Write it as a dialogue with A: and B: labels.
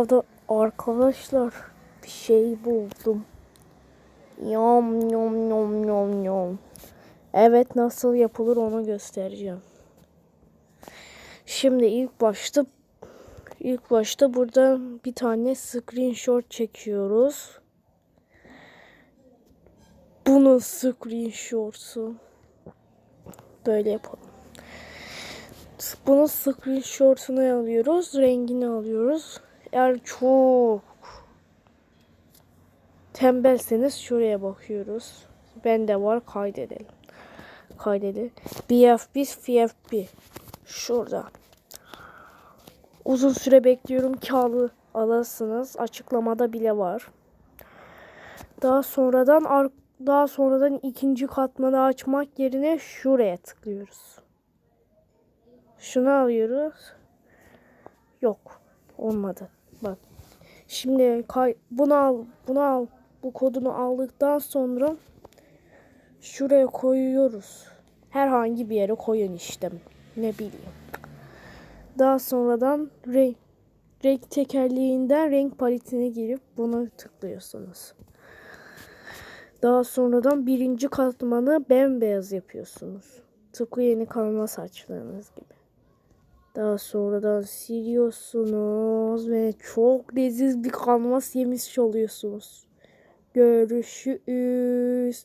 A: Orada arkadaşlar bir şey buldum. Yom yom yom yom yom. Evet nasıl yapılır onu göstereceğim. Şimdi ilk başta ilk başta burada bir tane screenshot çekiyoruz. Bunun screenshot'u böyle yapalım. Bunun screenshot'unu alıyoruz, rengini alıyoruz. Eğer çok tembelseniz şuraya bakıyoruz. Bende var kaydedelim. Kaydedelim. BFB, FFB. Şurada. Uzun süre bekliyorum ki alı, alasınız. Açıklamada bile var. Daha sonradan daha sonradan ikinci katmanı açmak yerine şuraya tıklıyoruz. Şunu alıyoruz. Yok. Olmadı. Bak. Şimdi kay bunu al, bunu al. Bu kodunu aldıktan sonra şuraya koyuyoruz. Herhangi bir yere koyun işte. Ne bileyim. Daha sonradan renk renk tekerleğinden renk paletine girip bunu tıklıyorsunuz. Daha sonradan birinci katmanı bembeyaz yapıyorsunuz. Tıpkı yeni kalma saçlarınız gibi. Daha sonradan siliyorsunuz ve çok leziz bir kanvas yemiş oluyorsunuz. Görüşürüz.